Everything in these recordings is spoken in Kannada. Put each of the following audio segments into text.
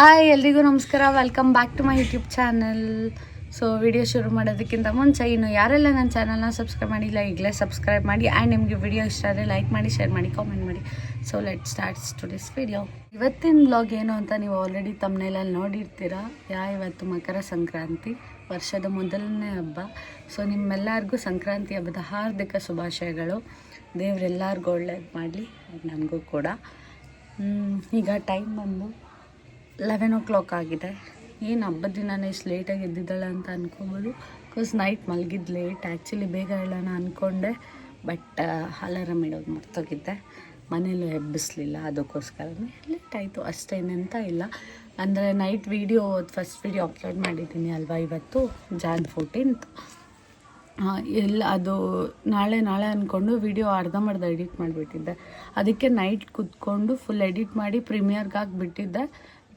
ಹಾಯ್, ಎಲ್ರಿಗೂ ನಮಸ್ಕಾರ. Welcome back to my YouTube channel so video ಶುರು ಮಾಡೋದಕ್ಕಿಂತ ಮುಂಚೆ ಇನ್ನು ಯಾರೆಲ್ಲ ನನ್ನ ಚಾನಲ್ನ ಸಬ್ಸ್ಕ್ರೈಬ್ ಮಾಡಿಲ್ಲ, ಈಗಲೇ ಸಬ್ಸ್ಕ್ರೈಬ್ ಮಾಡಿ ಆ್ಯಂಡ್ ನಿಮಗೆ ವಿಡಿಯೋ ಇಷ್ಟ ಆದರೆ ಲೈಕ್ ಮಾಡಿ ಶೇರ್ ಮಾಡಿ ಕಾಮೆಂಟ್ ಮಾಡಿ. So let starts today's video ಇವತ್ತಿನ ಬ್ಲಾಗ್ ಏನು ಅಂತ ನೀವು ಆಲ್ರೆಡಿ ತಮ್ಮನೇಲಲ್ಲಿ ನೋಡಿರ್ತೀರಾ? ಯಾ, ಇವತ್ತು ಮಕರ ಸಂಕ್ರಾಂತಿ, ವರ್ಷದ ಮೊದಲನೇ ಹಬ್ಬ. ಸೊ ನಿಮ್ಮೆಲ್ಲರಿಗೂ ಸಂಕ್ರಾಂತಿ ಹಬ್ಬದ ಹಾರ್ದಿಕ ಶುಭಾಶಯಗಳು. ದೇವರೆಲ್ಲರಿಗೂ ಒಳ್ಳೇದು ಮಾಡಲಿ ನನಗೂ ಕೂಡ. ಈಗ ಟೈಮ್ ಬಂದು ಲೆವೆನ್ ಓ ಕ್ಲಾಕ್ ಆಗಿದೆ. ಏನು ಹಬ್ಬದ ದಿನನೇ ಇಷ್ಟು ಲೇಟಾಗಿ ಎದ್ದಿದ್ದಾಳೆ ಅಂತ ಅನ್ಕೋಬೋದು. ಬಿಕಾಸ್ ನೈಟ್ ಮಲಗಿದ್ದು ಲೇಟ್ ಆ್ಯಕ್ಚುಲಿ ಬೇಗ ಹೇಳೋಣ ಅಂದ್ಕೊಂಡೆ ಬಟ್ ಅಲಾರಾಮ್ ಇಡೋದು ಮರ್ತೋಗಿದ್ದೆ. ಮನೇಲೂ ಎಬ್ಬಿಸ್ಲಿಲ್ಲ ಅದಕ್ಕೋಸ್ಕರನೇ. ಲೇಟ್ ಆಯಿತು. ಅಷ್ಟೇನೆಂತ ಇಲ್ಲ. ಅಂದರೆ night video first video upload ಮಾಡಿದ್ದೀನಿ ಅಲ್ವಾ ಇವತ್ತು? ಜಾನ್ ಫೋರ್ಟೀನ್ತ್ ಎಲ್ಲ ಅದು ನಾಳೆ ನಾಳೆ ಅಂದ್ಕೊಂಡು ವಿಡಿಯೋ ಅರ್ಧಂಬರ್ಧ ಎಡಿಟ್ ಮಾಡಿಬಿಟ್ಟಿದ್ದೆ. ಅದಕ್ಕೆ ನೈಟ್ ಕುತ್ಕೊಂಡು ಫುಲ್ ಎಡಿಟ್ ಮಾಡಿ ಪ್ರೀಮಿಯರ್ಗೆ ಹಾಕ್ಬಿಟ್ಟಿದ್ದೆ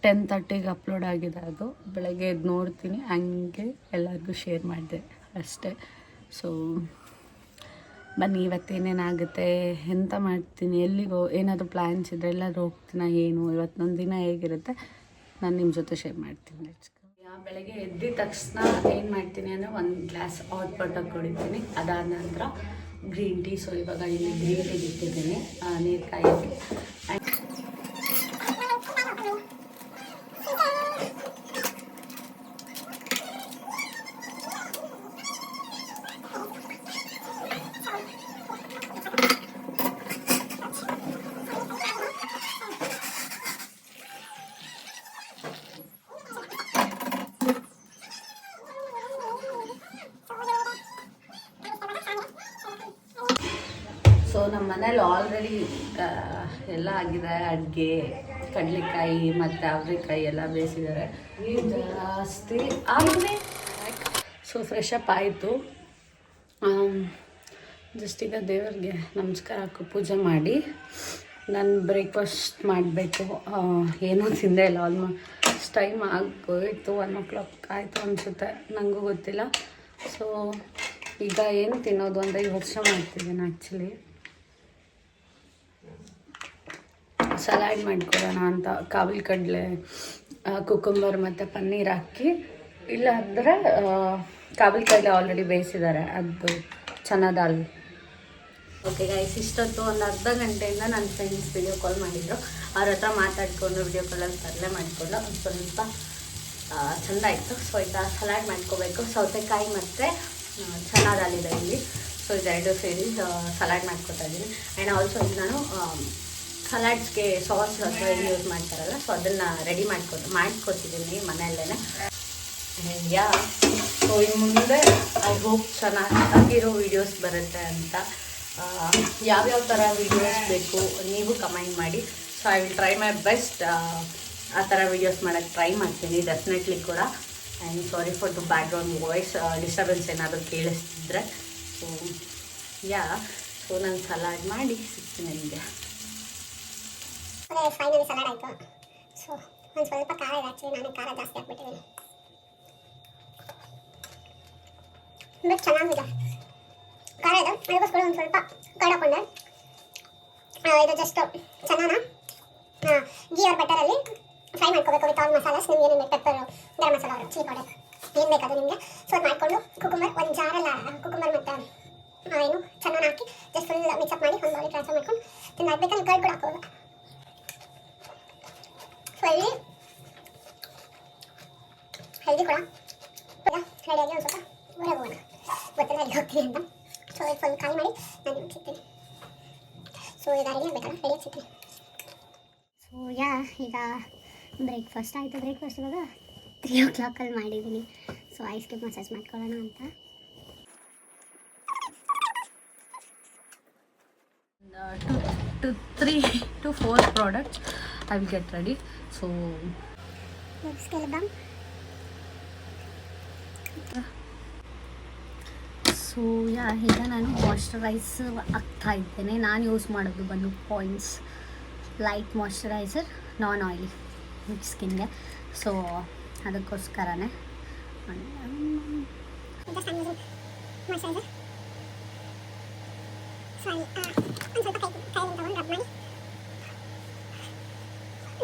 ಟೆನ್ ತರ್ಟಿಗೆ ಅಪ್ಲೋಡ್ ಆಗಿದೆ ಅದು. ಬೆಳಗ್ಗೆ ಎದ್ದು ನೋಡ್ತೀನಿ. ಹಂಗೆ ಎಲ್ಲರಿಗೂ ಶೇರ್ ಮಾಡಿದೆ ಅಷ್ಟೇ. ಸೊ ಬನ್ನಿ ಇವತ್ತೇನೇನಾಗುತ್ತೆ ಎಂತ ಮಾಡ್ತೀನಿ, ಎಲ್ಲಿಗೋ ಏನಾದರೂ ಪ್ಲ್ಯಾನ್ಸ್ ಇದ್ದರೆ ಎಲ್ಲಾದರೂ ಹೋಗ್ತೀನ, ಏನು, ಇವತ್ತೊಂದು ದಿನ ಹೇಗಿರುತ್ತೆ, ನಾನು ನಿಮ್ಮ ಜೊತೆ ಶೇರ್ ಮಾಡ್ತೀನಿ. ಬೆಳಗ್ಗೆ ಎದ್ದಿದ ತಕ್ಷಣ ಏನು ಮಾಡ್ತೀನಿ ಅಂದರೆ ಒಂದು ಗ್ಲಾಸ್ ಹಾಟ್ ವಾಟರ್ ಕುಡಿತೀನಿ ಅದಾದ ನಂತರ ಗ್ರೀನ್ ಟೀ ಸೊ ಇವಾಗ ಇಲ್ಲಿ ಗ್ರೀನ್ ಟೀ ಇಟ್ಟಿದ್ದೀನಿ ನೀರು ಕಾಯೋಕ್ಕೆ ಮನೇಲಿ ಆಲ್ರೆಡಿ ಎಲ್ಲ ಆಗಿದೆ. ಅಡುಗೆ ಕಡಲೆಕಾಯಿ ಮತ್ತು ಅವರೆಕಾಯಿ ಎಲ್ಲ ಬೇಯಿಸಿದ್ದಾರೆ. ಜಾಸ್ತಿ ಆಗಿದೆ ಸೊ ಫ್ರೆಶ್ ಅಪ್ ಆಯಿತು. ಜಸ್ಟ್ ಈಗ ದೇವರಿಗೆ ನಮಸ್ಕಾರ ಹಾಕಿ ಪೂಜೆ ಮಾಡಿ. ನಾನು ಬ್ರೇಕ್ಫಾಸ್ಟ್ ಮಾಡಬೇಕು. ಏನೂ ತಿಂದೇ ಇಲ್ಲ. ಆಲ್ಮೋಸ್ಟ್ ಟೈಮ್ ಆಗೋಯ್ತು. ಒನ್ ಓ ಕ್ಲಾಕ್ ಆಯಿತು ಅನಿಸುತ್ತೆ. ನನಗೂ ಗೊತ್ತಿಲ್ಲ. ಸೊ ಈಗ ಏನು ತಿನ್ನೋದು ಅಂತ ಯೋಚನೆ ಮಾಡ್ತಿದ್ದೀನಿ ಆ್ಯಕ್ಚುಲಿ ಸಲಾಡ್ ಮಾಡ್ಕೊಳ್ಳೋಣ ಅಂತ ಕಾವಲ್ ಕಡಲೆ ಕುಕುಂಬರ್ ಮತ್ತು ಪನ್ನೀರ್ ಹಾಕಿ ಇಲ್ಲ ಅಂದರೆ ಕಡಲೆ ಆಲ್ರೆಡಿ ಬೇಯಿಸಿದ್ದಾರೆ. ಅದು ಚೆನ್ನ ದಾಲ್. ಓಕೆ ಗೈಸ್ ಇಷ್ಟೊತ್ತು ಒಂದು ಅರ್ಧ ಗಂಟೆಯಿಂದ ನನ್ನ ಫ್ರೆಂಡ್ಸ್ ವಿಡಿಯೋ ಕಾಲ್ ಮಾಡಿದರು. ಅವ್ರ ಹತ್ರ ಮಾತಾಡಿಕೊಂಡು ವಿಡಿಯೋ ಕಾಲಲ್ಲಿ ತರಲೆ ಮಾಡಿಕೊಂಡು ಒಂದು ಸ್ವಲ್ಪ ಚೆಂದ ಆಯಿತು. ಸೊ ಈಗ ಸಲಾಡ್ ಮಾಡ್ಕೋಬೇಕು. ಸೌತೆಕಾಯಿ ಮತ್ತು ಚೆನ್ನಾಗಿ ದಾಲ್ ಇದೆ ಇಲ್ಲಿ. ಸೊ ಇದೆರಡು ಸೇರಿ ಸಲಾಡ್ ಮಾಡ್ಕೊತಾ ಇದ್ದೀನಿ. ಆ್ಯಂಡ್ ಆಲ್ಸೋ ನಾನು ಸಲಾಡ್ಸ್ಗೆ ಸಾಸ್ ಯೂಸ್ ಮಾಡ್ತಾರಲ್ಲ ಸೊ ಅದನ್ನು ರೆಡಿ ಮಾಡ್ಕೊ ಮಾಡ್ಕೊತಿದ್ದೀನಿ ಮನೆಯಲ್ಲೇ ಯಾ ಸೊ ಇನ್ನು ಮುಂದೆ ಐ ಹೋಪ್ ಚೆನ್ನಾಗಿರೋ ವೀಡಿಯೋಸ್ ಬರುತ್ತೆ ಅಂತ. ಯಾವ್ಯಾವ ಥರ ವೀಡಿಯೋಸ್ ಬೇಕು ನೀವು ಕಮೆಂಟ್ ಮಾಡಿ. So I will try my best ಆ ಥರ ವೀಡಿಯೋಸ್ ಮಾಡೋಕ್ಕೆ ಟ್ರೈ ಮಾಡ್ತೀನಿ ಡೆಫಿನೆಟ್ಲಿ ಕೂಡ. And sorry for the background voice disturbance ಏನಾದರೂ ಕೇಳಿಸ್ತಿದ್ರೆ. ಸೊ ಯಾ ಸೊ ನಾನು ಸಲಾಡ್ ಮಾಡಿ ಸಿಗ್ತೀನಿ ನಿಮಗೆ. ಅದೇ ಫೈನಲಿ ಸಲಾಡ್ ಆಯಿತು ಸೊ ಒಂದು ಸ್ವಲ್ಪ ಖಾರ ಇದೆ ಆ್ಯಕ್ಚುಲಿ ನಾನು ಖಾರ ಜಾಸ್ತಿ ಹಾಕ್ಬಿಟ್ಟಿದ್ದೀನಿ ಬಟ್ ಚೆನ್ನಾಗಿದೆ. ಖಾರ ಇದೆ ಅದಕ್ಕೋಸ್ಕರ ಒಂದು ಸ್ವಲ್ಪ ಖಾರ ಹಾಕೊಂಡೆ. ಇದು ಜಸ್ಟ್ ಚೆನ್ನಾನ ಗೀ ಆರ್ ಬಟರಲ್ಲಿ ಫ್ರೈ ಮಾಡ್ಕೋಬೇಕು ವಿತ್ ಆಲ್ ಮಸಾಲಾಸ್ ನಿಮ್ಗೆ ಏನೇನು pepper garam masala chilli powder ಏನು ಬೇಕಾದ್ರು ನಿಮಗೆ? ಸೊ ಅದು ಮಾಡಿಕೊಂಡು ಕುಕುಂಬರ್ ಒಂದು ಜಾರಲ್ಲ ಕುಕುಂಬರ್ ಮತ್ತು ಏನು ಚೆನ್ನಾಗಿ ಹಾಕಿ ಜಸ್ಟ್ ಫುಲ್ ಮಿಕ್ಸಪ್ ಮಾಡಿ, ಒಂದು ಬಾಡಿ ಟ್ರಾನ್ಸ್ಫರ್ ಮಾಡ್ಕೊಂಡು ತಿನ್ನಾಗಬೇಕಾದ್ರೆ ಕರ್ಡ್ ಕೂಡ ಹಾಕೋದು ಸೊ ಇಲ್ಲಿ ಹೆಲ್ದಿ ಕೂಡ ಈಗ ರೆಡಿಯಾಗಿ ಒಂದು ಸ್ವಲ್ಪ ಹೊರಗೆ ಹೋಗೋಣ ಗೊತ್ತಿಲ್ಲ ಎಲ್ಲಿ ಹೋಗ್ತೀನಿ ಅಂತ ಸೊ ಇದು ಫುಲ್ ಖಾಲಿ ಮಾಡಿ ನಾನು ನಿಮ್ಗೆ ಸಿಗ್ತೀನಿ ಸೊ ಈಗ ರೆಡಿ ಆಗಬೇಕಲ್ಲ ರೆಡಿಯಾಗಿ ಸಿಗ್ತೀನಿ ಸೊ ಯಾ ಈಗ ಬ್ರೇಕ್ಫಾಸ್ಟ್ ಆಯಿತು ಬ್ರೇಕ್ಫಾಸ್ಟ್ ಇವಾಗ ತ್ರೀ ಓ ಕ್ಲಾಕಲ್ಲಿ ಮಾಡಿದ್ದೀನಿ ಸೊ ಐಸ್ ಕ್ಯೂಬ್ ಮಸಾಜ್ ಮಾಡ್ಕೊಳ್ಳೋಣ ಅಂತ. Two two three two four products I will get ready so ಸ್ಕೆಲ್ಬಮ್ so yeah ಈಗ ನಾನು ಮಾಯ್ಶ್ಚರೈಸ್ ಆಗ್ತಾ ಇದ್ದೇನೆ. ನಾನು ಯೂಸ್ ಮಾಡೋದು ಬಂದು points light moisturiser non oily ಸ್ಕಿನ್ಗೆ so ಅದಕ್ಕೋಸ್ಕರನೇ. ಜಸ್ಟ್ ನಾನು ಮಾಯ್ಶ್ಚರೈಸರ್ ಸೊ ಒಂದು ಸ್ವಲ್ಪ ಕೈ ಕೈ ತಗೊಂಡು ರಬ್ ಮಾಡಿ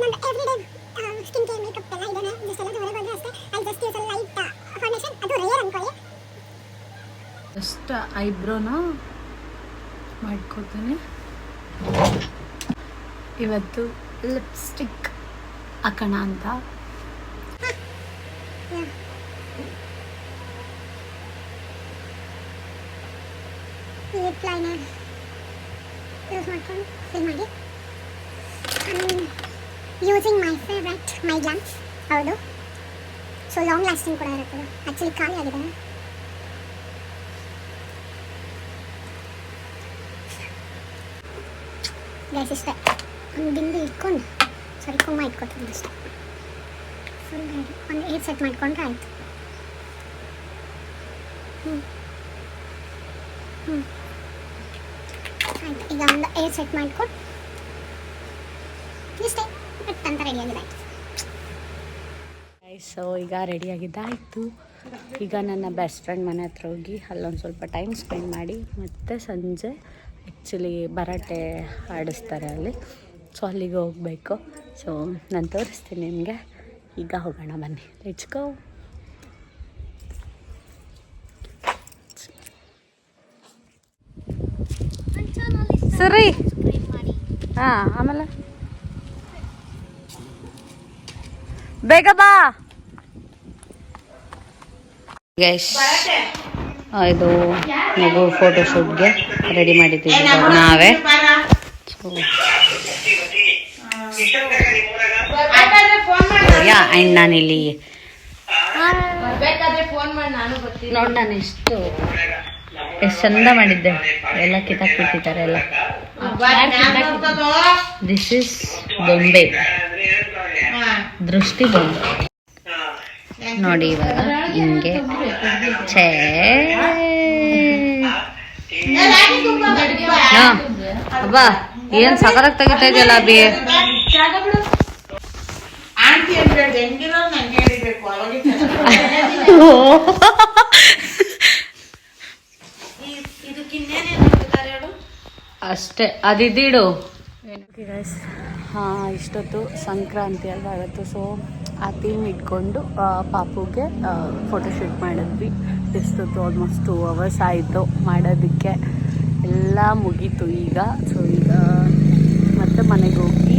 ನಾನು every day skin care makeup ಎಲ್ಲ ಇದನ್ನ ಜಸ್ಟ್ ಎಲ್ಲ ಹೊರಗೆ ಬಂದ್ರೆ ಅಷ್ಟೇ I just use light foundation ಅದು ರೇರ್ ಅನ್ಕೊಳ್ಳಿ ಜಸ್ಟ್ ಐಬ್ರೋನ ಮಾಡ್ಕೋತೀನಿ. ಇವತ್ತು ಲಿಪ್ಸ್ಟಿಕ್ ಹಾಕೋಣ ಅಂತ. ಲಿಪ್ ಲೈನರ್ ಯೂಸ್ ಮಾಡ್ಕೊಂಡು ಫಿಲ್ ಮಾಡಿ. Using my favourite my glance ಹೌದು. ಸೊ ಲಾಂಗ್ ಲಾಸ್ಟಿಂಗ್ ಕೂಡ ಇರುತ್ತೆ ಆ್ಯಕ್ಚುಲಿ ಖಾಲಿ ಆಗಿದೆ ಗೈಸ್ ಇಷ್ಟೇ ಒಂದು ಬಿಂದು ಇಟ್ಕೊಂಡು ಸ್ವಲ್ಪ ಕುಮ್ಮ ಇಟ್ಕೊತೀನಿ ಅಷ್ಟೇ. ಫುಲ್ ಗಾಡಿ. ಒಂದು ಏಟ್ ಸೆಟ್ ಮಾಡ್ಕೊಂಡ್ರೆ ಆಯಿತು. ಹ್ಞೂ ಹ್ಞೂ ಆಯ್ತು, ಈಗ ಒಂದು ಏರ್ ಸೆಟ್ ಮಾಡ್ಕೊಂಡು ಇಷ್ಟೇ. ಸೊ ಈಗ ರೆಡಿಯಾಗಿದ್ದಾಯಿತು ಈಗ ನನ್ನ ಬೆಸ್ಟ್ ಫ್ರೆಂಡ್ ಮನೆ ಹತ್ರ ಹೋಗಿ ಅಲ್ಲೊಂದು ಸ್ವಲ್ಪ ಟೈಮ್ ಸ್ಪೆಂಡ್ ಮಾಡಿ ಮತ್ತೆ ಸಂಜೆ ಆ್ಯಕ್ಚುಲಿ ಭರಾಟೆ ಆಡಿಸ್ತಾರೆ ಅಲ್ಲಿ. ಸೊ ಅಲ್ಲಿಗೆ ಹೋಗಬೇಕು. ಸೊ ನಾನು ತೋರಿಸ್ತೀನಿ ನಿಮಗೆ. ಈಗ ಹೋಗೋಣ ಬನ್ನಿ. ಲೆಟ್ಸ್ಕೋ ಸರಿ. ಹಾಂ ಆಮೇಲೆ? ಬೇಗ ಬಾ. ಗೈಸ್ ಇದು ಮಗು ಫೋಟೋಶೂಟ್ಗೆ ರೆಡಿ ಮಾಡಿದ್ದೀವಿ ನಾವೇ. ಯಾ ಆ್ಯಂಡ್ ನಾನಿಲ್ಲಿ. ನೋಡಿ ನಾನು ಎಷ್ಟು ಎಷ್ಟು ಚಂದ ಮಾಡಿದ್ದೆ. ಎಲ್ಲ ಕಿತ್ತಾಕ್ಬಿಟ್ಟಿದ್ದಾರೆ ಎಲ್ಲ. ದಿಸ್ ಇಸ್ ಬೊಂಬೆ ದೃಷ್ಟಿ ಬೊಂಬೆ ನೋಡಿ ಇವಾಗ. ಹಿಂಗೆ. ಛೇ. ಹಾ, ಅಬ್ಬಾ ಏನ್ ಸಕಲಾಗಿ ತೆಗಿತಾ ಇದೆಯಲ್ಲ ಅಬಿ ಅಷ್ಟೇ. ಅದಿದ್ದೀಡು ಹಾಂ ಇಷ್ಟೊತ್ತು ಸಂಕ್ರಾಂತಿ ಅಲ್ವಾ ಇವತ್ತು ಸೊ ಆ ಥೀಮ್ ಇಟ್ಕೊಂಡು ಪಾಪುಗೆ ಫೋಟೋಶೂಟ್ ಮಾಡಿದ್ವಿ. ಎಷ್ಟೊತ್ತು ಆಲ್ಮೋಸ್ಟ್ ಟೂ ಅವರ್ಸ್ ಆಯಿತು ಮಾಡೋದಕ್ಕೆ. ಎಲ್ಲ ಮುಗೀತು ಈಗ. ಸೊ ಈಗ ಮತ್ತೆ ಮನೆಗೆ ಹೋಗಿ,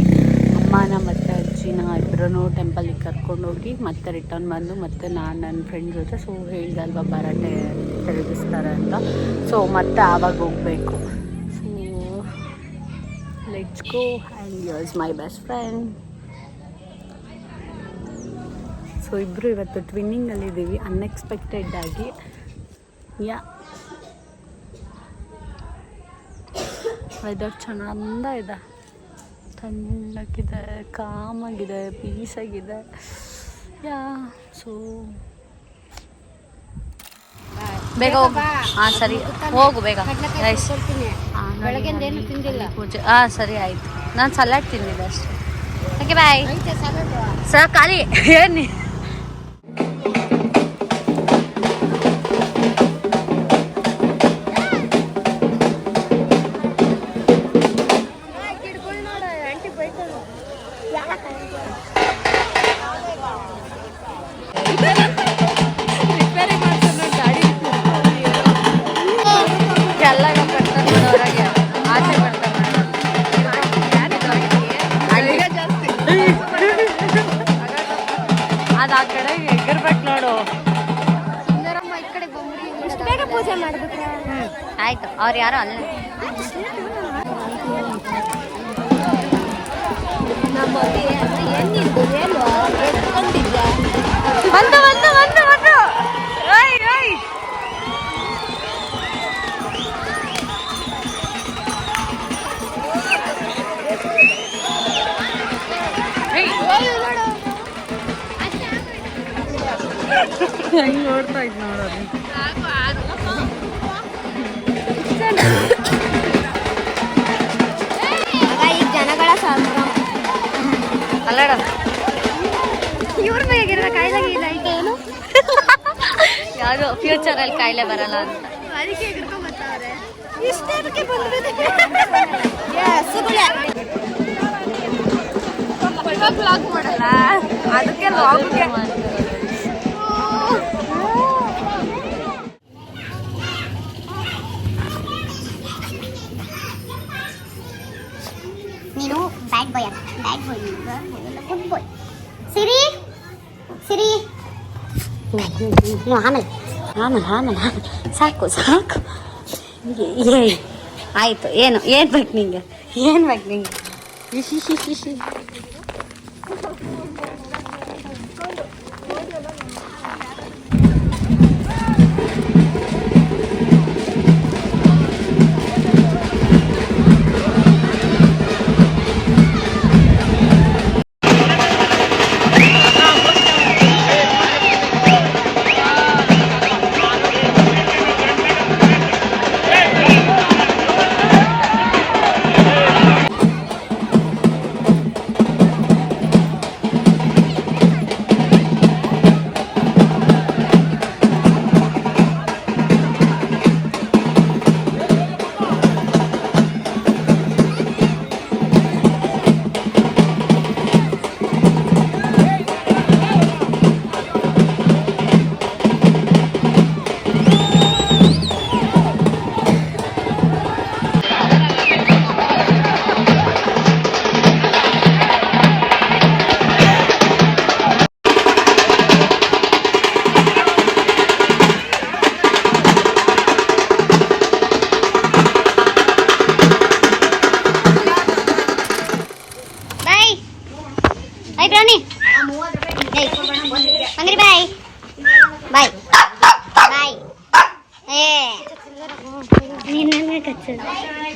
ಅಮ್ಮನ ಮತ್ತು ಅಜ್ಜಿನ ಇಬ್ಬರೂ ಟೆಂಪಲಿಗೆ ಕರ್ಕೊಂಡೋಗಿ ಮತ್ತೆ ರಿಟರ್ನ್ ಬಂದು ಮತ್ತೆ ನಾನು ನನ್ನ ಫ್ರೆಂಡ್ ಜೊತೆ ಸೊ ಹೇಳ್ದಲ್ವ ಭರಾಟೆ ತಿರುಗಿಸ್ತಾರೆ ಅಂತ. ಸೊ ಮತ್ತೆ ಆವಾಗ ಹೋಗಬೇಕು. So let's go and yours my best friend so ಇಬ್ಬರು ಇವತ್ತು ಟ್ವಿನ್ನಿಂಗಲ್ಲಿದ್ದೀವಿ ಅನ್ಎಕ್ಸ್ಪೆಕ್ಟೆಡ್ ಆಗಿ. ಯಾ. ವೆದರ್ ಚೆಂದ ಇದೆ. ತಣ್ಣಗಿದೆ ಕಾಮಾಗಿದೆ ಪೀಸಾಗಿದೆ. ಯಾ. ಸೊ ಬೇಗ ಹೋಗು. ಹಾಂ ಸರಿ. ಹೋಗು ಬೇಗ. ರೈಸ್ ತಿಂದಿಲ್ಲ? ಪೂಜೆ. ಹಾಂ ಸರಿ ಆಯಿತು. ನಾನು ಸಲಾಡ್ ತಿಂದಿದ್ದೆ ಅಷ್ಟೇ. ಓಕೆ ಬಾಯ್ ಸರ್ ಖಾಲಿ. ಏನು ಅದು ಆ ಕಡೆ ಎಗ್ಗಿರ್ಬೇಕು ನೋಡು. ಬೇಗ ಪೂಜೆ ಮಾಡ್ಬಿಟ್ರೆ ಆಯ್ತು. ಅವ್ರು ಯಾರೋ ಅಲ್ಲ. ನಮ್ಮ ಏನು ಬಂತು ಬಂದು ಬಂದು ಹೆಂಗ್ ನೋಡ್ತಾ ಇದ್ ನೋಡೋದು ಈ ಜನಗಳ ಸಂಭ್ರಮ ಅಲ್ಲಡ. ಇವ್ರ ಕಾಯ್ದಾಗ ಇಲ್ಲ ಈಗ ಯಾರು ಫ್ಯೂಚರ್ ಅಲ್ಲಿ ಕಾಯಿಲೆ ಬರಲ್ಲ ಅಂತ. ಅದಕ್ಕೆ ಎಗ್ರಕೊಂಡ್ ಬರ್ತಾವ್ರೆ ಇಷ್ಟಕ್ಕೆ ಬಂದ್ಬಿಟ್ಟು ಸುಗುಳೆ ಲಾಗ್ ಲಾಗ್ ಮಾಡಲ್ಲ ಅದಕ್ಕೆ ಲಾಗ್ಗೆ ನೀನು bad boy bad boy good boy Siri Siri. ಆಮೇಲೆ ಆಮೇಲೆ ಆಮೇಲೆ ಸಾಕು ಸಾಕು. ಏ ಆಯಿತು, ಏನು ಏನು ಬೇಕು ನಿಂಗೆ? ಏನು ಬೇಕು ನಿಂಗೆ?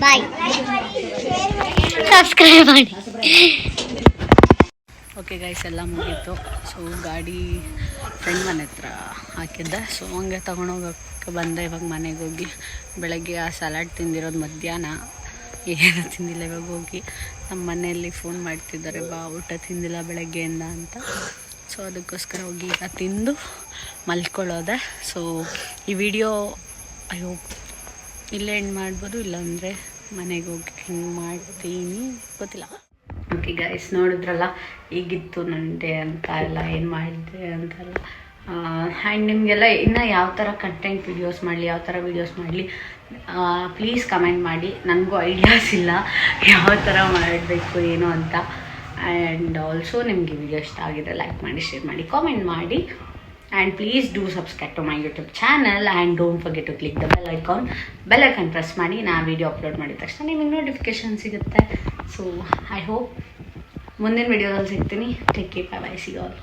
ಬಾಯ್ ಸಬ್ಸ್ಕ್ರೈಬ್ ಮಾಡಿ. ಓಕೆ ಗೈಸ್ ಎಲ್ಲ ಮುಗೀತು. ಸೊ ಗಾಡಿ ಫ್ರೆಂಡ್ ಮನೆ ಹತ್ರ ಹಾಕಿದ್ದೆ. ಸೊ ಹಂಗೆ ತಗೊಂಡೋಗಕ್ಕೆ ಬಂದೆ ಇವಾಗ ಮನೆಗೆ ಹೋಗಿ. ಬೆಳಗ್ಗೆ ಆ ಸಲಾಡ್ ತಿಂದಿರೋದು ಮಧ್ಯಾಹ್ನ. ಏನು ತಿಂದಿಲ್ಲ, ಇವಾಗ ಹೋಗಿ. ನಮ್ಮ ಮನೆಯಲ್ಲಿ ಫೋನ್ ಮಾಡ್ತಿದ್ದಾರೆ, ಬಾ, ಊಟ ತಿಂದಿಲ್ಲ ಬೆಳಗ್ಗೆಯಿಂದ ಅಂತ. ಸೊ ಅದಕ್ಕೋಸ್ಕರ ಹೋಗಿ ಈಗ ತಿಂದು ಮಲ್ಕೊಳ್ಳೋದೆ. ಸೊ ಈ ವಿಡಿಯೋ ಹೋಪ್ ಇಲ್ಲೇ ಎಂಡ್ ಮಾಡ್ಬೋದು, ಇಲ್ಲಾಂದರೆ ಮನೆಗೆ ಹೋಗಿ ಹೆಂಗೆ ಮಾಡ್ತೀನಿ ಗೊತ್ತಿಲ್ಲ. ಓಕೆ ಗೈಸ್ ನೋಡಿದ್ರಲ್ಲ, ಈಗಿತ್ತು ನನ್ನ ಡೇ ಅಂತ ಎಲ್ಲ, ಏನು ಮಾಡಿದೆ ಅಂತೆಲ್ಲ. ಆ್ಯಂಡ್ ನಿಮಗೆಲ್ಲ ಇನ್ನು ಯಾವ ಥರ ಕಂಟೆಂಟ್ ವೀಡಿಯೋಸ್ ಮಾಡಲಿ, ಯಾವ ಥರ ವೀಡಿಯೋಸ್ ಮಾಡಲಿ ಪ್ಲೀಸ್ ಕಮೆಂಟ್ ಮಾಡಿ. ನನಗೂ ಐಡಿಯಾಸ್ ಇಲ್ಲ ಯಾವ ಥರ ಮಾಡಬೇಕು, ಏನು ಅಂತ. ಆ್ಯಂಡ್ ಆಲ್ಸೋ ನಿಮಗೆ ವಿಡಿಯೋ ಇಷ್ಟ ಆಗಿದೆ ಲೈಕ್ ಮಾಡಿ ಶೇರ್ ಮಾಡಿ ಕಾಮೆಂಟ್ ಮಾಡಿ. And please do subscribe to my YouTube channel and don't forget to click the bell icon bell icon press ಮಾಡಿ ನಾ ವಿಡಿಯೋ ಅಪ್ಲೋಡ್ ಮಾಡಿದ ತಕ್ಷಣ ನಿಮಗೆ ನೋಟಿಫಿಕೇಶನ್ ಸಿಗುತ್ತೆ. ಸೊ ಐ ಹೋಪ್ ಮುಂದಿನ ವಿಡಿಯೋದಲ್ಲಿ ಸಿಗ್ತೀನಿ. Take care bye bye see all